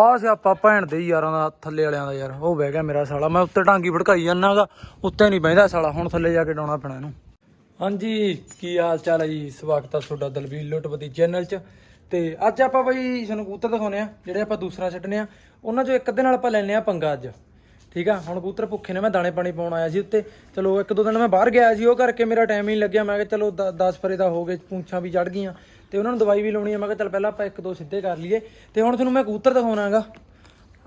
ਆ ਸਿਆਪਾ ਭੈਣ ਦੇ ਯਾਰਾਂ ਦਾ, ਥੱਲੇ ਵਾਲਿਆਂ ਦਾ ਯਾਰ, ਉਹ ਬਹਿ ਗਿਆ ਮੇਰਾ ਸਾਲਾ, ਮੈਂ ਉੱਤੇ ਢਾਂਗੀ ਭੜਕਾਈ ਜਾਨਾਗਾ ਉੱਤੇ ਨਹੀਂ ਬਹਿੰਦਾ ਸਾਲਾ, ਹੁਣ ਥੱਲੇ ਜਾ ਕੇ ਡਾਉਣਾ ਪੈਣਾ ਇਹਨੂੰ। ਹਾਂਜੀ, ਕੀ ਹਾਲ ਚਾਲ ਹੈ ਜੀ? ਸਵਾਗਤ ਹੈ ਤੁਹਾਡਾ ਦਲਵੀਰ ਲੋਟਪਤੀ ਚੈਨਲ 'ਚ। ਤੇ ਅੱਜ ਆਪਾਂ ਬਈ ਤੁਹਾਨੂੰ ਕਬੂਤਰ ਦਿਖਾਉਨੇ ਆ ਜਿਹੜੇ ਆਪਾਂ ਦੂਸਰਾ ਛੱਡਨੇ ਆ ਉਹਨਾਂ 'ਚੋਂ ਇੱਕ ਅੱਧੇ ਨਾਲ ਆਪਾਂ ਲੈਨੇ ਆ ਪੰਗਾ ਅੱਜ। ਠੀਕ ਆ? ਹੁਣ ਕਬੂਤਰ ਭੁੱਖੇ ਨੇ, ਮੈਂ ਦਾਣੇ ਪਾਣੀ ਪਾਉਣ ਆਇਆ ਸੀ ਉੱਤੇ। ਚਲੋ ਇੱਕ ਦੋ ਦਿਨ ਮੈਂ ਬਾਹਰ ਗਿਆ ਸੀ, ਉਹ ਕਰਕੇ ਮੇਰਾ ਟਾਈਮ ਹੀ ਨਹੀਂ ਲੱਗਿਆ। ਮੈਂ ਕਿਹਾ ਚਲੋ 10 ਫਰੇ ਦਾ ਹੋ ਗਏ, ਪੂੰਛਾਂ ਵੀ ਚੜ ਗਈਆਂ। ਤੇ ਉਹਨਾਂ ਨੂੰ ਦਵਾਈ ਵੀ ਲਾਉਣੀ ਆ। ਮੈਂ ਕਿਹਾ ਚੱਲ ਪਹਿਲਾਂ ਆਪਾਂ ਇੱਕ ਦੋ ਸਿੱਧੇ ਕਰ ਲਈਏ। ਤੇ ਹੁਣ ਤੁਹਾਨੂੰ ਮੈਂ ਕਬੂਤਰ ਦਿਖਾਉਣਾਗਾ।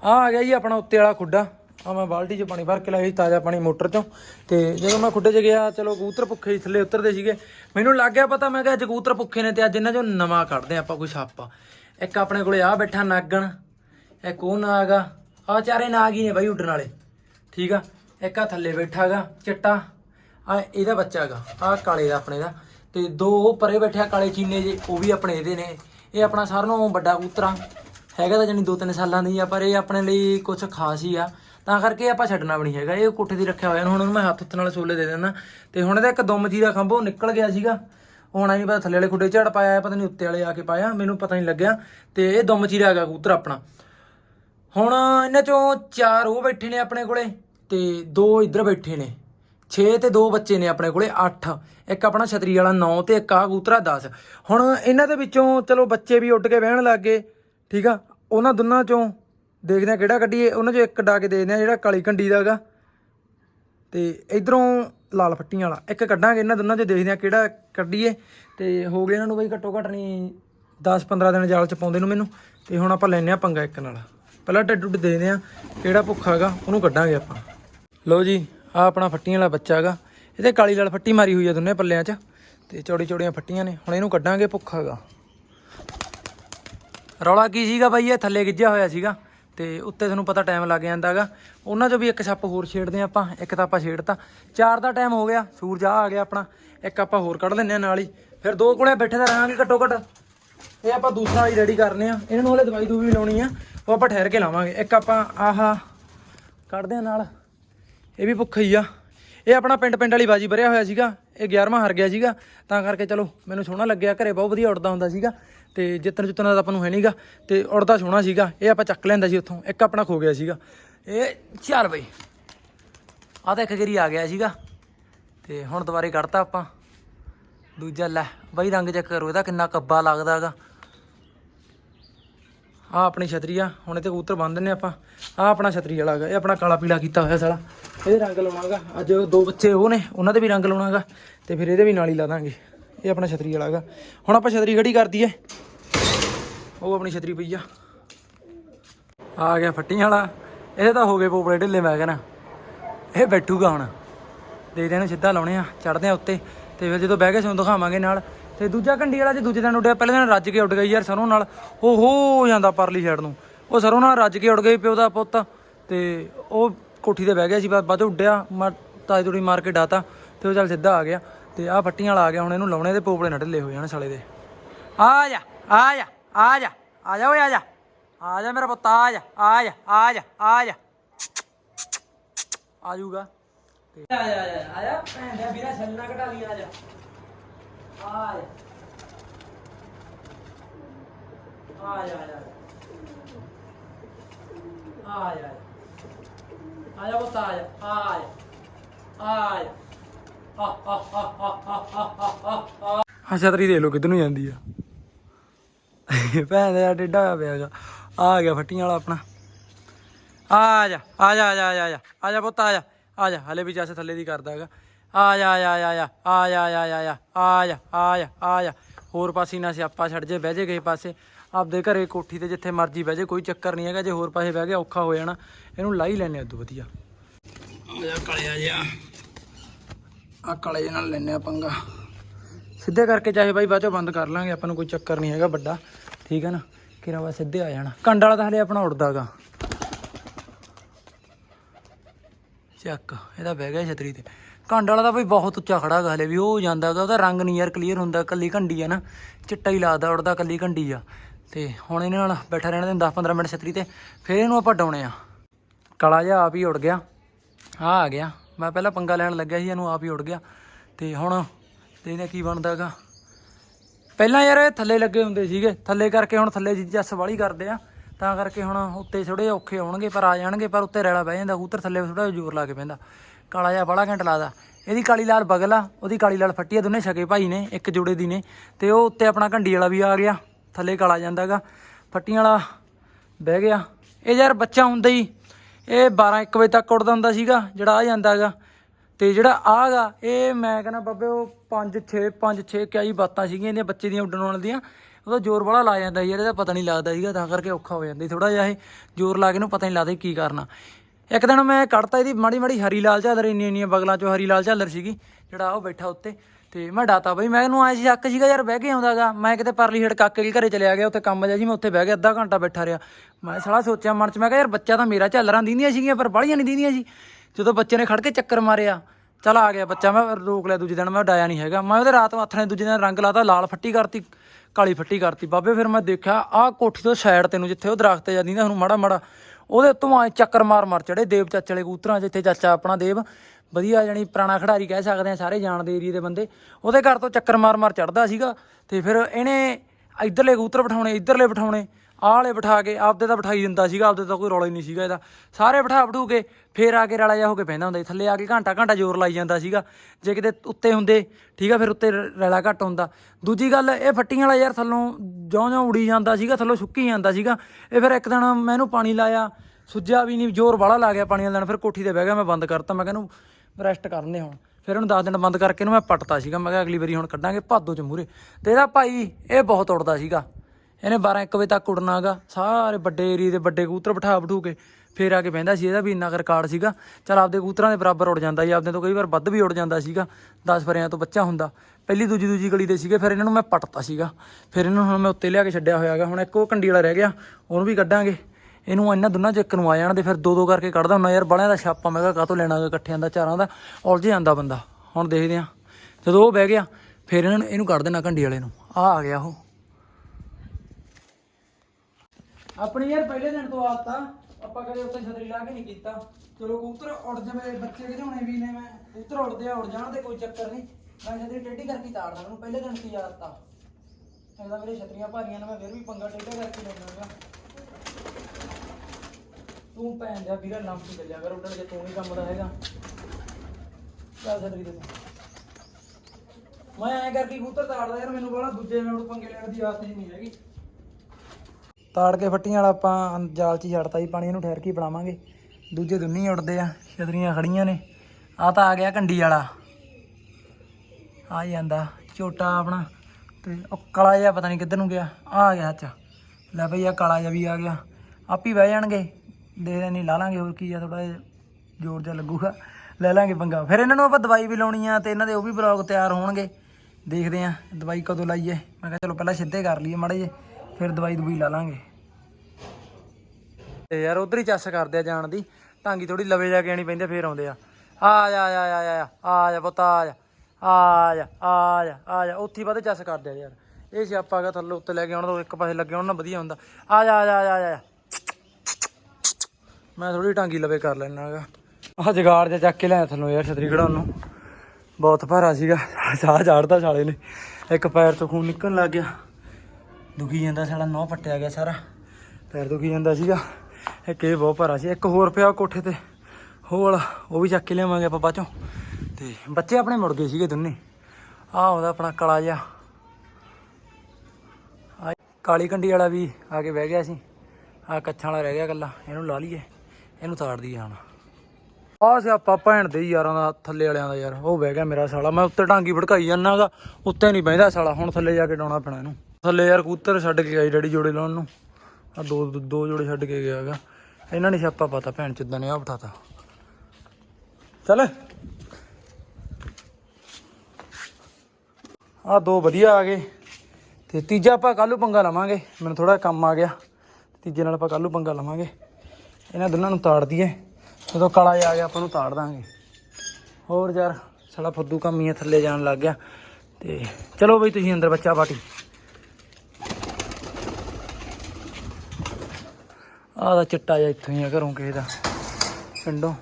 ਆ ਆ ਗਿਆ ਜੀ ਆਪਣਾ ਉੱਤੇ ਵਾਲਾ ਖੁੱਡਾ। ਆ ਮੈਂ ਬਾਲਟੀ 'ਚ ਪਾਣੀ ਭਰ ਕੇ ਲਾਇਆ ਸੀ, ਤਾਜ਼ਾ ਪਾਣੀ ਮੋਟਰ 'ਚੋਂ। ਤੇ ਜਦੋਂ ਮੈਂ ਖੁੱਡੇ 'ਚ ਗਿਆ, ਚਲੋ ਕਬੂਤਰ ਭੁੱਖੇ ਹੀ ਥੱਲੇ ਉਤਰਦੇ ਸੀਗੇ। ਮੈਨੂੰ ਲੱਗ ਗਿਆ ਪਤਾ, ਮੈਂ ਕਿਹਾ ਅੱਜ ਕਬੂਤਰ ਭੁੱਖੇ ਨੇ ਤੇ ਅੱਜ ਇਹਨਾਂ 'ਚੋਂ ਨਵਾਂ ਕੱਢਦੇ ਆਪਾਂ ਕੋਈ ਛਾਪਾ ਇੱਕ ਆਪਣੇ ਕੋਲੇ ਆ ਬੈਠਾ ਨਾਗਣ, ਇੱਕ ਉਹ ਨਾਗ ਆ। ਆ ਚਾਰੇ ਨਾਗ ਹੀ ਨੇ ਬਾਈ ਉੱਡਣ ਵਾਲੇ। ਠੀਕ ਆ? ਇੱਕ ਆ ਥੱਲੇ ਬੈਠਾਗਾ ਚਿੱਟਾ। ਆ ਇਹਦਾ ਬੱਚਾ ਹੈਗਾ ਆ ਕਾਲੇ ਦਾ ਆਪਣੇ ਦਾ। ਤੇ ਦੋ ਉਹ ਪਰੇ ਬੈਠਿਆ ਕਾਲੇ ਚੀਨੇ ਜੇ ਉਹ ਵੀ ਆਪਣੇ ਇਹਦੇ ਨੇ। ਇਹ ਆਪਣਾ ਸਾਰਿਆਂ ਨਾਲੋਂ ਵੱਡਾ ਕਬੂਤਰਾ ਹੈਗਾ ਤਾਂ ਜਾਨੀ 2-3 ਸਾਲਾਂ ਦੀ ਆ, ਪਰ ਇਹ ਆਪਣੇ ਲਈ ਕੁਝ ਖਾਸ ਹੀ ਆ। ਤਾਂ ਕਰਕੇ ਆਪਾਂ ਛੱਡਣਾ ਵੀ ਨਹੀਂ ਹੈਗਾ। ਇਹ ਕੋਠੇ ਦੀ ਰੱਖਿਆ ਹੋਇਆ। ਹੁਣ ਉਹਨੂੰ ਮੈਂ ਹੱਥ ਹੱਥ ਨਾਲ ਸੋਲੇ ਦੇ ਦਿੰਦਾ। ਤੇ ਹੁਣ ਇਹਦਾ ਇੱਕ ਦੁੰਮ ਜੀ ਦਾ ਉਹ ਨਿਕਲ ਗਿਆ ਸੀਗਾ। ਹੁਣ ਨਹੀਂ ਪਤਾ ਥੱਲੇ ਵਾਲੇ ਖੁੱਡੇ ਝੜ ਪਾਇਆ, ਪਤਾ ਨਹੀਂ ਉੱਤੇ ਵਾਲੇ ਆ ਕੇ ਪਾਇਆ। ਮੈਨੂੰ ਪਤਾ ਨਹੀਂ ਲੱਗਿਆ। ਤੇ ਇਹ ਦੁੰਮ ਚੀਰਾ ਹੈਗਾ ਕਬੂਤਰ ਆਪਣਾ। ਹੁਣ ਇਹਨਾਂ ਚੋਂ ਚਾਰ ਉਹ ਬੈਠੇ ਨੇ ਆਪਣੇ ਕੋਲੇ, ਤੇ ਦੋ ਇੱਧਰ ਬੈਠੇ ਨੇ। 6 ਤੇ ਦੋ ਬੱਚੇ ਨੇ ਆਪਣੇ ਕੋਲੇ 8 ਇੱਕ ਆਪਣਾ ਛਤਰੀ ਵਾਲਾ 9 ਤੇ ਇੱਕ ਆ ਕਬੂਤਰਾ 10 ਹੁਣ ਇਹਨਾਂ ਦੇ ਵਿੱਚੋਂ ਚਲੋ ਬੱਚੇ ਵੀ ਉੱਡ ਕੇ ਬਹਿਣ ਲੱਗ ਗਏ, ਠੀਕ ਆ? ਉਹਨਾਂ ਦੋਨਾਂ ਚੋਂ ਦੇਖਦੇ ਆ ਕਿਹੜਾ ਕੱਢੀਏ। ਉਹਨਾਂ ਚੋਂ ਇੱਕ ਡਾ ਕੇ ਦੇਖਦੇ ਆ ਜਿਹੜਾ ਕਾਲੀ ਕੰਡੀ ਦਾ ਹੈਗਾ। ਤੇ ਇਧਰੋਂ ਲਾਲ ਫੱਟੀਆਂ ਵਾਲਾ, ਇੱਕ ਕੱਢਾਂਗੇ, ਇਹਨਾਂ ਦੋਨਾਂ ਚੋਂ ਦੇਖਦੇ ਆ ਕਿਹੜਾ ਕੱਢੀਏ। ਤੇ ਹੋ ਗਏ ਇਹਨਾਂ ਨੂੰ ਬਈ ਘੱਟੋ ਘੱਟ ਨਹੀਂ 10-15 ਦਿਨ ਜਾਲ ਚ ਪਾਉਂਦੇ ਨੂੰ ਮੈਨੂੰ। ਤੇ ਹੁਣ ਆਪਾਂ ਲੈਨੇ ਆ ਪੰਗਾ ਇੱਕ ਨਾਲ। ਪਹਿਲਾਂ ਟੱਡੂ ਦੇਖਦੇ ਆ ਕਿਹੜਾ ਭੁੱਖਾ ਹੈਗਾ, ਉਹਨੂੰ ਕੱਢਾਂਗੇ ਆਪਾਂ। ਲਓ ਜੀ ਆ ਆਪਣਾ ਫੱਟੀਆਂ ਵਾਲਾ ਬੱਚਾ ਹੈਗਾ। ਇਹਦੇ ਕਾਲੀ ਲਾਲ ਫੱਟੀ ਮਾਰੀ ਹੋਈ ਆ ਦੋਨੇ ਪੱਲਿਆਂ 'ਚ। ਤੇ ਚੌੜੀ ਚੌੜੀਆਂ ਫੱਟੀਆਂ ਨੇ। ਹੁਣ ਇਹਨੂੰ ਕੱਢਾਂਗੇ ਭੁੱਖਾ ਹੈਗਾ। ਰੌਲਾ ਕੀ ਸੀਗਾ ਬਾਈ? ਇਹ ਥੱਲੇ ਗਿੱਜਿਆ ਹੋਇਆ ਸੀਗਾ। ਤੇ ਉੱਤੇ ਤੁਹਾਨੂੰ ਪਤਾ ਟਾਈਮ ਲੱਗ ਜਾਂਦਾ ਜਾਂਦਾਗਾ ਉਹਨਾਂ 'ਚੋਂ ਵੀ ਇੱਕ ਛੱਪ ਹੋਰ ਛੇੜਦੇ ਹਾਂ ਆਪਾਂ। ਇੱਕ ਤਾਂ ਆਪਾਂ ਛੇੜਤਾ। ਚਾਰ ਦਾ ਟਾਈਮ ਹੋ ਗਿਆ। ਸੂਰਜ ਆ ਆ ਗਿਆ ਆਪਣਾ। ਇੱਕ ਆਪਾਂ ਹੋਰ ਕੱਢ ਲੈਂਦੇ ਆ ਨਾਲ ਹੀ। ਫਿਰ ਦੋ ਕੋਲੇ ਬੈਠੇ ਤਾਂ ਰਹਾਂਗੇ ਘੱਟੋ ਘੱਟ। ਇਹ ਆਪਾਂ ਦੂਸਰਾ ਵਾਲੀ ਰੈਡੀ ਕਰਨੇ ਆ ਇਹਨਾਂ ਨੂੰ ਹਲੇ ਦਵਾਈ ਦੂਈ ਵੀ ਲਾਉਣੀ ਆ। ਉਹ ਆਪਾਂ ਠਹਿਰ ਕੇ ਲਾਵਾਂਗੇ। ਇੱਕ ਆਪਾਂ ਆਹਾ ਕੱਢਦੇ ਆ ਨਾਲ। ਇਹ ਵੀ ਭੁੱਖਾ ਹੀ ਆ। ਇਹ ਆਪਣਾ ਪਿੰਡ ਪਿੰਡ ਵਾਲੀ ਬਾਜੀ ਭਰਿਆ ਹੋਇਆ ਸੀਗਾ। ਇਹ 11ਵਾਂ ਹਾਰ ਗਿਆ ਸੀਗਾ। ਤਾਂ ਕਰਕੇ ਚਲੋ, ਮੈਨੂੰ ਸੋਹਣਾ ਲੱਗਿਆ। ਘਰੇ ਬਹੁਤ ਵਧੀਆ ਉੜਦਾ ਹੁੰਦਾ ਸੀਗਾ। ਤੇ ਜਿੱਤਣ ਜਿੱਤਣ ਦਾ ਤਾਂ ਆਪਾਂ ਨੂੰ ਹੈ ਨਹੀਂਗਾ ਤੇ ਉੜਦਾ ਸੋਹਣਾ ਸੀਗਾ। ਇਹ ਆਪਾਂ ਚੱਕ ਲੈਂਦਾ ਸੀ ਉੱਥੋਂ। ਇੱਕ ਆਪਣਾ ਖੋ ਗਿਆ ਸੀਗਾ। ਇਹ ਚਾਰ ਬਈ। ਆ ਤਾਂ ਇੱਕ ਗਰੀ ਆ ਗਿਆ ਸੀਗਾ। ਤੇ ਹੁਣ ਦੁਬਾਰੇ ਕੱਢਤਾ ਆਪਾਂ। ਦੂਜਾ ਲੈ, ਬਈ ਰੰਗ ਚੈੱਕ ਕਰੋ, ਇਹਦਾ ਕਿੰਨਾ ਕੱਬਾ ਲੱਗਦਾਗਾ ਆ ਆਪਣੀ ਛਤਰੀ ਆ। ਹੁਣ ਇਹ ਤੇ ਕਬੂਤਰ ਬੰਨ ਦਿੰਨੇ ਆਪਾਂ। ਆ ਆਪਣਾ ਛਤਰੀ ਵਾਲਾ ਇਹ ਆਪਣਾ ਕਾਲਾ ਪੀਲਾ ਕੀਤਾ ਹੋਇਆ ਸਾਲਾ। ਇਹਦੇ ਰੰਗ ਲਾਉਣਾਗਾ। ਅੱਜ ਦੋ ਬੱਚੇ ਉਹ ਨੇ, ਉਹਨਾਂ ਦੇ ਵੀ ਰੰਗ ਲਾਉਣਾਗਾ ਤੇ ਫਿਰ ਇਹਦੇ ਵੀ ਨਾਲ ਹੀ ਲਾ ਦਾਂਗੇ। ਇਹ ਆਪਣਾ ਛਤਰੀ ਵਾਲਾ ਹੈਗਾ ਹੁਣ ਆਪਾਂ ਛਤਰੀ ਖੜੀ ਕਰ ਦਈਏ। ਉਹ ਆਪਣੀ ਛਤਰੀ ਪਈ ਆ। ਆ ਗਿਆ ਫੱਟੀਆਂ ਵਾਲਾ। ਇਹਦੇ ਤਾਂ ਹੋ ਗਏ ਪੋਪੜੇ ਢਿੱਲੇ, ਮੈਂ ਕਹਿੰਦਾ ਇਹ ਬੈਠੂਗਾ ਹੁਣ। ਦੇਖਦੇ ਇਹਨੂੰ ਸਿੱਧਾ ਲਾਉਣੇ ਆ। ਚੜਦੇ ਆ ਉੱਤੇ ਤੇ ਫਿਰ ਜਦੋਂ ਬਹਿ ਕੇ ਸਾਨੂੰ ਦਿਖਾਵਾਂਗੇ ਨਾਲ। ਤੇ ਦੂਜਾ ਕੰਡੀ ਵਾਲਾ ਜੇ ਦੂਜੇ ਦਿਨ ਉੱਡਿਆ, ਪਹਿਲੇ ਦਿਨ ਰੱਜ ਕੇ ਉੱਡ ਗਈ ਯਾਰ ਸਰੋਂ ਨਾਲ। ਉਹ ਹੋ ਜਾਂਦਾ ਪਰਲੀ ਸਾਈਡ ਨੂੰ। ਉਹ ਸਰੋਂ ਨਾਲ ਰੱਜ ਕੇ ਉੱਡ ਗਈ ਪਿਓ ਦਾ ਪੁੱਤ ਤੇ ਉਹ ਕੋਠੀ ਤੇ ਬਹਿ ਗਿਆ ਸੀ ਬਾਅਦ ਬਾਅਦ ਉੱਡਿਆ ਮੈਂ ਤਾਜ ਤੁੜੀ ਮਾਰ ਕੇ ਡਾਤਾ ਤੇ ਉਹ ਚੱਲ ਸਿੱਧਾ ਆ ਗਿਆ ਤੇ ਆਹ ਫੱਟੀਆਂ ਵਾਲਾ ਆ ਗਿਆ ਹੁਣ ਇਹਨੂੰ ਲਾਉਣੇ ਤੇ ਪੋਪੜੇ ਨਾ ਢਿੱਲੇ ਹੋ ਜਾਣ ਸਾਲੇ ਦੇ ਆ ਜਾ ਆ ਜਾ ਆ ਜਾ ਆ ਜਾ ਓਏ ਆ ਜਾ ਆ ਜਾ ਮੇਰਾ ਪੁੱਤ ਆ ਜਾ ਆ ਜਾ ਆ ਜਾ ਆ ਜਾ ਆ ਜਾਊਗਾ ਤੇ ਆ ਜਾ ਆ ਜਾ ਭੈਣ ਦਾ ਵੀਰਾ ਛੱਲਣਾ ਘਟਾ ਲਈ ਆ ਜਾ ਆ ਜਾ ਆ ਜਾ ਆ ਜਾ ਆ ਜਾ ਆ ਜਾ ਪੁੱਤ ਆ ਜਾ ਆ ਜਾ ਆ ਜਾ ਆ ਆ ਆ ਆ ਆ ਆ ਛਤਰੀ ਦੇ ਲੋ ਕਿੱਧਰ ਨੂੰ ਜਾਂਦੀ ਆ ਭੈਣ ਦਾ ਡੇਡਾ ਹੋਇਆ ਪਿਆਗਾ ਆ ਗਿਆ ਫੱਟੀਆਂ ਵਾਲਾ ਆਪਣਾ ਆ ਜਾ ਆ ਜਾ ਆ ਜਾ ਆ ਜਾ ਆ ਜਾ ਪੁੱਤ ਆ ਜਾ ਆ ਜਾ ਹਲੇ ਵੀ ਜੱਸ ਥੱਲੇ ਦੀ ਕਰਦਾ ਹੈਗਾ ਆ ਜਾ ਆ ਜਾ ਆ ਜਾ ਆ ਜਾ ਆ ਜਾ ਆ ਜਾ ਆ ਜਾ ਆ ਜਾ ਆ ਜਾ ਹੋਰ ਪਾਸੇ ਨਾ ਸਿਆਪਾ ਛੱਡ ਜੇ ਬਹਿ ਜੇ ਕਿਸੇ ਪਾਸੇ ਆਪਦੇ ਘਰੇ ਕੋਠੀ ਤੇ ਜਿੱਥੇ ਮਰਜ਼ੀ ਬਹਿ ਜੇ ਕੋਈ ਚੱਕਰ ਨਹੀਂ ਹੈਗਾ, ਜੇ ਹੋਰ ਪਾਸੇ ਬਹਿ ਗਿਆ ਔਖਾ ਹੋ ਜਾਣਾ। ਇਹਨੂੰ ਲਾਈ ਲੈਣੇ ਉਦੋਂ ਵਧੀਆ। ਆ ਜਾ ਕਲਿਆ ਜਿਆ ਆ ਕਲੇ ਨਾਲ ਲੈਣੇ ਆ ਪੰਗਾ। ਸਿੱਧੇ ਕਰਕੇ ਚਾਹੇ ਬਾਈ ਬਾਅਦ ਚੋਂ ਬੰਦ ਕਰ ਲਾਂਗੇ, ਆਪਾਂ ਨੂੰ ਕੋਈ ਚੱਕਰ ਨਹੀਂ ਹੈਗਾ ਵੱਡਾ। ਠੀਕ ਹੈ ਨਾ? ਕਿਰਾ ਵਾ ਸਿੱਧੇ ਆ ਜਾਣਾ। ਕੰਡ ਵਾਲਾ ਤਾਂ ਹਲੇ ਆਪਣਾ ਉੜਦਾਗਾ ਚੱਕ, ਇਹਦਾ ਬਹਿ ਗਿਆ ਛਤਰੀ ਤੇ। ਕੰਡ ਵਾਲਾ ਤਾਂ ਬਈ ਬਹੁਤ ਉੱਚਾ ਖੜਾ ਗਾ ਹਲੇ ਵੀ, ਉਹ ਜਾਂਦਾਗਾ ਉਹਦਾ ਰੰਗ ਨਹੀਂ ਯਾਰ ਕਲੀਅਰ ਹੁੰਦਾ, ਕੱਲੀ ਘੰਡੀ ਆ ਨਾ। ਚਿੱਟਾ ਹੀ ਲੱਗਦਾ ਉੜਦਾ ਕੱਲੀ ਘੰਡੀ ਆ। ਤੇ ਹੁਣ ਇਹਨੇ ਨਾਲ ਬੈਠਾ ਰਹਿਣ ਦੇ 10-15 ਮਿੰਟ ਛਤਰੀ ਤੇ, ਫਿਰ ਇਹਨੂੰ ਆਪਾਂ ਡਾਉਣੇ ਆ। ਕਾਲਾ ਜਿਹਾ ਆਪ ਹੀ ਉੜ ਗਿਆ। ਆ ਆ ਗਿਆ। ਮੈਂ ਪਹਿਲਾਂ ਪੰਗਾ ਲੈਣ ਲੱਗਿਆ ਸੀ, ਇਹਨੂੰ ਆਪ ਹੀ ਉੜ ਗਿਆ। ਤੇ ਹੁਣ ਦੇਖਦੇ ਕੀ ਬਣਦਾਗਾ ਪਹਿਲਾਂ ਯਾਰ ਇਹ ਥੱਲੇ ਲੱਗੇ ਹੁੰਦੇ ਸੀਗੇ। ਥੱਲੇ ਕਰਕੇ ਹੁਣ ਥੱਲੇ ਜੀ ਜੱਸ ਵਾਲੀ ਕਰਦੇ ਆ। ਤਾਂ ਕਰਕੇ ਹੁਣ ਉੱਤੇ ਥੋੜੇ ਔਖੇ ਆਉਣਗੇ ਪਰ ਆ ਜਾਣਗੇ, ਪਰ ਉੱਤੇ ਰੈਲਾ ਬਹਿ ਜਾਂਦਾ। ਕਬੂਤਰ ਥੱਲੇ ਥੋੜਾ ਜ਼ੋਰ ਲਾ ਕੇ ਪੈਂਦਾ। ਕਾਲਾ ਜਿਹਾ ਬੜਾ ਘੰਟ ਲਾਦਾ ਇਹਦੀ ਕਾਲੀ ਲਾਲ ਬਗਲ ਆ, ਉਹਦੀ ਕਾਲੀ ਲਾਲ ਫੱਟੀ ਆ, ਦੋਨੇ ਛਕੇ ਭਾਈ ਨੇ, ਇੱਕ ਜੋੜੇ ਦੀ ਨੇ। ਤੇ ਉਹ ਉੱਤੇ ਆਪਣਾ ਘੰਡੀ ਵਾਲਾ ਵੀ ਆ ਗਿਆ। ਥੱਲੇ ਕਾਲਾ ਜਾਂਦਾਗਾ। ਫੱਟੀਆਂ ਵਾਲਾ ਬਹਿ ਗਿਆ। ਇਹ ਯਾਰ ਬੱਚਾ ਹੁੰਦਾ ਹੀ, ਇਹ 12 1 ਵਜੇ ਤੱਕ ਉੱਡਦਾ ਹੁੰਦਾ ਸੀਗਾ, ਜਿਹੜਾ ਆ ਜਾਂਦਾਗਾ। ਤੇ ਜਿਹੜਾ ਆਗਾ, ਇਹ ਮੈਂ ਕਹਿੰਦਾ, ਬਾਬੇ, ਉਹ 5 6 5 6 ਕਈ ਬਾਤਾਂ ਸੀਗੀਆਂ ਇਹਦੀਆਂ ਬੱਚੇ ਦੀਆਂ ਉੱਡਣ ਵਾਲੀਆਂ ਦੀਆਂ। ਉਹਦਾ ਜ਼ੋਰ ਬੜਾ ਲਾ ਜਾਂਦਾ ਯਾਰ, ਇਹਦਾ ਪਤਾ ਨਹੀਂ ਲੱਗਦਾ ਸੀਗਾ, ਤਾਂ ਕਰਕੇ ਔਖਾ ਹੋ ਜਾਂਦਾ ਥੋੜਾ ਜਿਹਾ ਇਹ ਜ਼ੋਰ ਲਾ ਕੇ ਇਹਨੂੰ ਪਤਾ ਨਹੀਂ ਲੱਗਦਾ ਕੀ ਕਰਨਾ। ਇੱਕ ਦਿਨ ਮੈਂ ਕੱਢਤਾ ਇਹਦੀ ਮਾੜੀ ਮਾੜੀ ਹਰੀ ਲਾਲ ਝਾਲਰ ਇੰਨੀ ਇੰਨੀਆਂ ਬਗਲਾਂ ਚੋਂ ਹਰੀ ਲਾਲ ਝਾਲਰ ਸੀਗੀ, ਜਿਹੜਾ ਉਹ ਬੈਠਾ ਉੱਤੇ। ਤੇ ਮੈਂ ਡਾਤਾ ਬਈ, ਮੈਂ ਇਹਨੂੰ ਆਇਆ ਸੀ ਸ਼ੱਕ ਸੀਗਾ ਯਾਰ, ਬਹਿ ਕੇ ਆਉਂਦਾਗਾ। ਮੈਂ ਕਿਤੇ ਪਰਲੀ ਹੇੜ ਕਾਕੇ ਦੇ ਘਰੇ ਚਲਿਆ ਗਿਆ, ਉੱਥੇ ਕੰਮ ਜਿਹਾ ਜੀ ਮੈਂ ਉੱਥੇ ਬਹਿ ਗਿਆ ਅੱਧਾ ਘੰਟਾ ਬੈਠਾ ਰਿਹਾ। ਮੈਂ ਸਾਲਾ ਸੋਚਿਆ ਮਨ ਚ, ਮੈਂ ਕਿਹਾ ਯਾਰ, ਬੱਚਾ ਤਾਂ ਮੇਰਾ ਝਾਲਰਾਂ ਦਿੰਦੀਆਂ ਸੀਗੀਆਂ, ਪਰ ਬਾਹਲੀਆਂ ਨਹੀਂ ਦਿੰਦੀਆਂ ਸੀ। ਜਦੋਂ ਬੱਚੇ ਨੇ ਖੜ ਕੇ ਚੱਕਰ ਮਾਰਿਆ, ਚਲ ਆ ਗਿਆ ਬੱਚਾ, ਮੈਂ ਰੋਕ ਲਿਆ ਦੂਜੇ ਦਿਨ, ਮੈਂ ਡਾਇਆ ਨਹੀਂ ਹੈਗਾ। ਮੈਂ ਉਹਦੇ ਰਾਤ ਨੂੰ ਹੱਥ ਨੇ ਦੂਜੇ ਦਿਨ ਰੰਗ ਲਾਤਾ, ਲਾਲ ਫੱਟੀ ਕਰਤੀ, ਕਾਲੀ ਫੱਟੀ ਕਰਤੀ। ਬਾਬੇ, ਫਿਰ ਮੈਂ ਦੇਖਿਆ, ਆਹ ਕੋਠੀ ਤੋਂ ਸਾਈਡ ਤੈਨੂੰ ਜਿੱਥੇ ਉਹ ਦਰਖਤ ਜਾਂਦੀ ਨਾ ਹੁਣ ਮਾੜਾ ਮਾੜਾ ਉਹਦੇ ਉੱਤੋਂ ਆਏ ਚੱਕਰ ਮਾਰ ਮਾਰ ਚੜੇ, ਦੇਵ ਚਾਚੇ ਵਾਲੇ ਕਬੂਤਰਾਂ ਜਿੱਥੇ ਚਾਚਾ ਆਪਣਾ ਦੇਵ। ਵਧੀਆ ਜਾਨੀ ਪੁਰਾਣਾ ਖਿਡਾਰੀ ਕਹਿ ਸਕਦੇ ਆ ਸਾਰੇ ਜਾਣਦੇ ਏਰੀਏ ਦੇ ਬੰਦੇ। ਉਹਦੇ ਘਰ ਤੋਂ ਚੱਕਰ ਮਾਰ ਮਾਰ ਚੜਦਾ ਸੀਗਾ ਤੇ ਫਿਰ ਇਹਨੇ ਇਧਰਲੇ ਕਬੂਤਰ ਬਿਠਾਉਣੇ, ਇਧਰਲੇ ਬਿਠਾਉਣੇ। ਆਲੇ ਬਿਠਾ ਕੇ ਆਪਦੇ ਤਾਂ ਬਿਠਾਈ ਦਿੰਦਾ ਸੀਗਾ, ਆਪਦੇ ਤਾਂ ਕੋਈ ਰੌਲਾ ਹੀ ਨਹੀਂ ਸੀਗਾ ਇਹਦਾ। ਸਾਰੇ ਬਿਠਾ ਬਿਠੂ ਕੇ ਫੇਰ ਆ ਕੇ ਰਲਾ ਜਾ ਹੋ ਕੇ ਪੈਂਦਾ ਹੁੰਦਾ ਸੀ। ਥੱਲੇ ਆ ਕੇ ਘੰਟਾ ਘੰਟਾ ਜ਼ੋਰ ਲਾਈ ਜਾਂਦਾ ਸੀਗਾ। ਜੇ ਕਿਤੇ ਉੱਤੇ ਹੁੰਦੇ, ਠੀਕ ਆ, ਫਿਰ ਉੱਤੇ ਰ- ਰਲਾ ਘੱਟ ਹੁੰਦਾ। ਦੂਜੀ ਗੱਲ, ਇਹ ਫੱਟੀਆਂ ਵਾਲਾ ਯਾਰ ਥੱਲੋਂ ਜਿਉਂ ਜਿਉਂ ਉੜੀ ਜਾਂਦਾ ਸੀਗਾ, ਥੱਲੋਂ ਸੁੱਕੀ ਜਾਂਦਾ ਸੀਗਾ। ਇਹ ਫਿਰ ਇੱਕ ਦਿਨ ਮੈਂ ਇਹਨੂੰ ਪਾਣੀ ਲਾਇਆ, ਸੁੱਜਿਆ ਵੀ ਨਹੀਂ, ਜ਼ੋਰ ਬਾਹਲਾ ਲਾ ਗਿਆ ਪਾਣੀ ਵਾਲੇ ਦਿਨ ਫਿਰ ਕੋਠੀ ਤੇ ਬਹਿ ਗਿਆ, ਮੈਂ ਬੰਦ ਕਰਤਾ। ਮੈਂ ਕਹਿੰਨੂੰ ਰੈਸਟ ਕਰਨੇ ਹੁਣ। ਫਿਰ ਉਹਨੂੰ 10 ਦਿਨ ਬੰਦ ਕਰਕੇ ਇਹਨੂੰ ਮੈਂ ਪੱਟਤਾ ਸੀਗਾ। ਮੈਂ ਕਿਹਾ ਅਗਲੀ ਵਾਰੀ ਹੁਣ ਕੱਢਾਂਗੇ ਭਾਦੋ ਚ ਮੂਰੇ ਤੇ ਇਹਦਾ ਭਾਈ ਇਹ ਬਹੁਤ ਉੜਦਾ ਸੀਗਾ। ਇਹਨੇ 12 1 ਵਜੇ ਤੱਕ ਉੜਨਾਗਾ ਸਾਰੇ ਵੱਡੇ ਏਰੀਏ ਦੇ ਵੱਡੇ ਕਬੂਤਰ ਬਿਠਾ ਬਿਠੂ ਕੇ ਫੇਰ ਆ ਕੇ ਬਹਿੰਦਾ ਸੀ, ਇਹਦਾ ਵੀ ਇੰਨਾ ਕੁ ਰਿਕਾਰਡ ਸੀਗਾ। ਚਲ ਆਪਦੇ ਕਬੂਤਰਾਂ ਦੇ ਬਰਾਬਰ ਉੜ ਜਾਂਦਾ ਸੀ, ਆਪਦੇ ਤੋਂ ਕਈ ਵਾਰ ਵੱਧ ਵੀ ਉੜ ਜਾਂਦਾ ਸੀਗਾ 10 ਫਰਿਆਂ ਤੋਂ ਬੱਚਾ ਹੁੰਦਾ। ਪਹਿਲੀ ਦੂਜੀ ਦੂਜੀ ਗਲੀ ਦੇ ਸੀਗੇ, ਫਿਰ ਇਹਨਾਂ ਨੂੰ ਮੈਂ ਪੱਟਤਾ ਸੀਗਾ। ਫਿਰ ਇਹਨੂੰ ਹੁਣ ਮੈਂ ਉੱਤੇ ਲਿਆ ਕੇ ਛੱਡਿਆ ਹੋਇਆਗਾ ਹੁਣ ਇੱਕ ਉਹ ਕੰਡੀ ਵਾਲਾ ਰਹਿ ਗਿਆ, ਉਹਨੂੰ ਵੀ ਕੱਢਾਂਗੇ। ਇਹਨੂੰ ਇਹਨਾਂ ਦੋਨਾਂ ਚ ਇੱਕ ਨੂੰ ਆ ਜਾਣ ਦੇ, ਫਿਰ ਦੋ ਦੋ ਕਰਕੇ ਕੱਢਦਾ ਹੁੰਦਾ ਯਾਰ ਬਲਿਆਂ ਦਾ ਛਾਪਾ ਮੈਂ ਕਿਹਾ ਕਾਹਤੋਂ ਲੈਣਾਗਾ ਇਕੱਠਿਆਂ ਦਾ, ਚਾਰਾਂ ਦਾ। ਉਲਝ ਜਾਂਦਾ ਬੰਦਾ। ਹੁਣ ਦੇਖਦੇ ਆ ਜਦੋਂ ਉਹ ਬਹਿ ਗਿਆ, ਫਿਰ ਇਹਨਾਂ ਨੂੰ ਇਹਨੂੰ ਕੱਢ ਦੇਣਾ ਕੰਡੀ ਵਾਲੇ ਨੂੰ। ਆ ਆ ਗਿਆ ਉਹ। ਆਪਣੀ ਯਾਰ ਪਹਿਲੇ ਦਿਨ ਤੋਂ ਆਦਤ ਆ। ਆਪਾਂ ਕਦੇ ਉੱਤੇ ਛਤਰੀ ਲਾ ਕੇ ਨਹੀਂ ਕੀਤਾ। ਚਲੋ ਕਬੂਤਰ ਉੜ ਜਾਵੇ, ਬੱਚੇ ਖਿਡਾਉਣੇ ਵੀ ਨੇ, ਮੈਂ ਕਬੂਤਰ ਉੜਦੇ ਆ ਉੜ ਜਾਣ ਤੇ ਕੋਈ ਚੱਕਰ ਨਹੀਂ। ਮੈਂ ਛਤਰੀ ਟੇਢੀ ਕਰਕੇ ਤਾੜਦਾ, ਮੈਨੂੰ ਪਹਿਲੇ ਦਿਨ ਦੀ ਆਦਤ ਆ। ਇਹਦਾ ਮੇਰੇ ਛਤਰੀਆਂ ਭਾਰੀਆਂ ਨੇ, ਮੈਂ ਫਿਰ ਵੀ ਪੰਗਾ ਟੇਢਾ ਕਰਕੇ ਲੈਂਦਾਗਾ ਤੂੰ ਭੈਣ ਦਾ ਵੀਰਾ ਲੰਮ ਚੱਲਿਆ ਕਰ, ਉੱਡਣ ਜੇ ਤੂੰ ਨਹੀਂ ਕੰਮ ਦਾ ਹੈਗਾ। ਚੱਲ ਛਤਰੀ ਦੇ ਮੈਂ ਐਂ ਕਰਕੇ ਕਬੂਤਰ ਤਾੜਦਾ ਯਾਰ, ਮੈਨੂੰ ਬੜਾ ਦੂਜੇ ਨਾਲ ਪੰਗੇ ਲੈਣ ਦੀ ਆਦਤ ਹੀ ਨਹੀਂ ਹੈਗੀ। ਤਾੜ ਕੇ ਫੱਟੀਆਂ ਵਾਲਾ ਆਪਾਂ ਜਾਲ 'ਚ ਹੀ ਛੱਡਤਾ ਜੀ, ਪਾਣੀ ਇਹਨੂੰ ਠਹਿਰ ਕੇ ਹੀ ਬਣਾਵਾਂਗੇ ਦੂਜੇ ਦੁੰਨੀ ਉੱਡਦੇ ਆ, ਛਤਰੀਆਂ ਖੜੀਆਂ ਨੇ। ਆ ਤਾਂ ਆ ਗਿਆ ਕੰਡੀ ਵਾਲਾ। ਆ ਜਾਂਦਾ ਝੋਟਾ ਆਪਣਾ, ਤੇ ਉਹ ਕਾਲਾ ਜਿਹਾ ਪਤਾ ਨਹੀਂ ਕਿੱਧਰ ਨੂੰ ਗਿਆ ਆ ਆ ਗਿਆ ਅੱਛਾ ਲੈ ਬਈ ਆ ਕਾਲਾ ਜਿਹਾ ਵੀ ਆ ਗਿਆ। ਆਪ ਹੀ ਬਹਿ ਜਾਣਗੇ ਦੇਖਦੇ ਨਹੀਂ ਲਾ ਲਾਂਗੇ ਹੋਰ ਕੀ ਆ ਥੋੜਾ ਜਿਹਾ ਜ਼ੋਰ ਜਿਹਾ ਲੱਗੂਗਾ, ਲੈ ਲਾਂਗੇ ਪੰਗਾ। ਫਿਰ ਇਹਨਾਂ ਨੂੰ ਆਪਾਂ ਦਵਾਈ ਵੀ ਲਾਉਣੀ ਆ, ਤੇ ਇਹਨਾਂ ਦੇ ਉਹ ਵੀ ਬਲੌਗ ਤਿਆਰ ਹੋਣਗੇ। ਦੇਖਦੇ ਆ ਦਵਾਈ ਕਦੋਂ ਲਾਈਏ। ਮੈਂ ਕਿਹਾ ਚਲੋ ਪਹਿਲਾਂ ਸਿੱਧੇ ਕਰ ਲਈਏ ਮਾੜੇ ਜੇ ਫਿਰ ਦਵਾਈ ਦਵਾਈ ਲਾ ਲਾਂਗੇ। ਤੇ ਯਾਰ ਉਧਰ ਹੀ ਚੱਸ ਕਰਦੇ ਆ ਜਾਣ ਦੀ। ਟਾਂਗੀ ਥੋੜੀ ਲਵੇ ਜਾ ਕੇ ਆਣੀ ਪੈਂਦੀ ਆ, ਫੇਰ ਆਉਂਦੇ ਆ। ਆ ਜਾ ਆ ਜਾ ਆ ਜਾ ਆ ਜਾ ਪੁੱਤ ਆ ਜਾ। ਆ ਜਾ ਆ ਜਾ ਆ ਜਾ। ਉੱਥੇ ਵੱਧ ਚੱਸ ਕਰਦੇ ਆ ਯਾਰ। ਇਹ ਸਿਆਪਾ ਗਾ ਥੱਲੇ ਉੱਤੇ ਲੈ ਕੇ ਆਉਣਾ ਤੋਂ ਇੱਕ ਪਾਸੇ ਲੱਗੇ ਹੋਣ ਨਾ ਵਧੀਆ ਹੁੰਦਾ। ਆ ਜਾ ਆ ਜਾ ਆ ਜਾ, ਆ ਜਾ। ਮੈਂ ਥੋੜੀ ਟਾਂਗੀ ਲਵੇ ਕਰ ਲੈਣਾਗਾ ਆ ਜਗਾੜ ਜਿਹਾ ਚੱਕ ਕੇ ਲਿਆ ਥੱਲੋਂ ਯਾਰ ਛਤਰੀ ਖੜਾਉਣ ਨੂੰ। ਬਹੁਤ ਭਾਰਾ ਸੀਗਾ। ਸਾਹ ਝਾੜਦਾ ਸਾਲੇ ਨੇ। ਇੱਕ ਪੈਰ ਤੋਂ ਖੂਨ ਨਿਕਲਣ ਲੱਗ ਗਿਆ। ਦੁਖੀ ਜਾਂਦਾ ਸਾਲਾ ਨੌ ਪੱਟਿਆ ਗਿਆ ਸਾਰਾ। ਪੈਰ ਦੁਖੀ ਜਾਂਦਾ ਸੀਗਾ। ਇੱਕ ਇਹ ਬਹੁਤ ਭਾਰਾ ਸੀ। ਇੱਕ ਹੋਰ ਪਿਆ ਕੋਠੇ ਤੇ। ਉਹ ਵਾਲਾ, ਉਹ ਵੀ ਚੱਕ ਕੇ ਲਿਆਵਾਂਗੇ ਆਪਾਂ ਬਾਅਦ ਚੋਂ। ਤੇ ਬੱਚੇ ਆਪਣੇ ਮੁੜ ਗਏ ਸੀਗੇ ਦੋਨੇ। ਆਹ ਉਹਦਾ ਆਪਣਾ ਕਲਾ ਜਿਹਾ। ਆਹ ਕਾਲੀ ਕੰਡੀ ਵਾਲਾ ਵੀ ਆ ਕੇ ਬਹਿ ਗਿਆ ਸੀ। ਆ ਕੱਛਾਂ ਵਾਲਾ ਰਹਿ ਗਿਆ ਇਕੱਲਾ। ਇਹਨੂੰ ਲਾ ਲਈਏ। ਇਹਨੂੰ ਤਾੜ ਦਈਏ ਹੁਣ। ਆਹ ਸਿਆਪਾ ਭੈਣ ਦੇ ਯਾਰਾਂ ਦਾ, ਥੱਲੇ ਵਾਲਿਆਂ ਦਾ ਯਾਰ। ਉਹ ਬਹਿ ਗਿਆ ਮੇਰਾ ਸਾਲਾ। ਮੈਂ ਉੱਤੇ ਟਾਂਗੀ ਭੜਕਾਈ ਜਾਨਾਗਾ ਉੱਤੇ ਨਹੀਂ ਬਹਿੰਦਾ ਸਾਲਾ। ਹੁਣ ਥੱਲੇ ਜਾ ਕੇ ਡਾਉਣਾ ਪੈਣਾ ਇਹਨੂੰ। ਥੱਲੇ ਯਾਰ ਕੂਤਰ ਛੱਡ ਕੇ ਗਈ ਡੈਡੀ ਜੋੜੇ ਲਾਉਣ ਨੂੰ। ਆ ਦੋ ਦੋ- ਦੋ ਜੋੜੇ ਛੱਡ ਕੇ ਗਿਆ ਗਿਆਗਾ ਇਹਨਾਂ ਨੇ ਛਾਪਾ ਪਤਾ, ਭੈਣ ਚਿੱਦਾਂ ਨੇ ਆ ਬਿਠਾਤਾ। ਚੱਲ। ਆ ਦੋ ਵਧੀਆ ਆ ਗਏ। ਤੇ ਤੀਜਾ ਆਪਾਂ ਕੱਲ੍ਹ ਨੂੰ ਪੰਗਾ ਲਵਾਂਗੇ। ਮੈਨੂੰ ਥੋੜਾ ਕੰਮ ਆ ਗਿਆ। ਤੀਜੇ ਨਾਲ ਆਪਾਂ ਕੱਲ੍ਹ ਨੂੰ ਪੰਗਾ ਲਵਾਂਗੇ। ਇਹਨਾਂ ਦੋਨਾਂ ਨੂੰ ਤਾੜ ਦਈਏ। ਜਦੋਂ ਕਾਲਾ ਜਿਹਾ ਆ ਗਿਆ, ਆਪਾਂ ਨੂੰ ਤਾੜ ਦਾਂਗੇ। ਹੋਰ ਯਾਰ, ਸਾਲਾ ਫੁੱਦੂ ਕੰਮੀਆਂ ਥੱਲੇ ਜਾਣ ਲੱਗ ਗਿਆ। ਤੇ ਚਲੋ ਬਈ, ਤੁਸੀਂ ਅੰਦਰ ਬੱਚਾ ਬਾਟੀ ਆਹ ਦਾ ਚਿੱਟਾ ਜਿਹਾ ਇੱਥੋਂ ਹੀ ਆ ਘਰੋਂ ਕਿਸੇ ਦਾ। ਪਿੰਡੋਂ।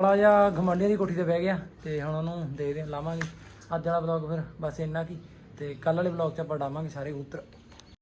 ਕਾਲਾ ਜਿਹਾ ਗਮਾਂਡੀਆਂ ਦੀ ਕੋਠੀ ਤੇ ਬਹਿ ਗਿਆ ਤੇ ਹੁਣ ਉਹਨੂੰ ਦੇਖਦੇ ਹਾਂ, ਲਾਵਾਂਗੇ। ਅੱਜ ਵਾਲਾ ਵਲੌਗ ਫਿਰ ਬਸ ਇੰਨਾ ਕੀ। ਤੇ ਕੱਲ ਵਾਲੇ ਵਲੌਗ 'ਚ ਆਪਾਂ ਡਾਵਾਂਗੇ ਸਾਰੇ ਕਬੂਤਰ।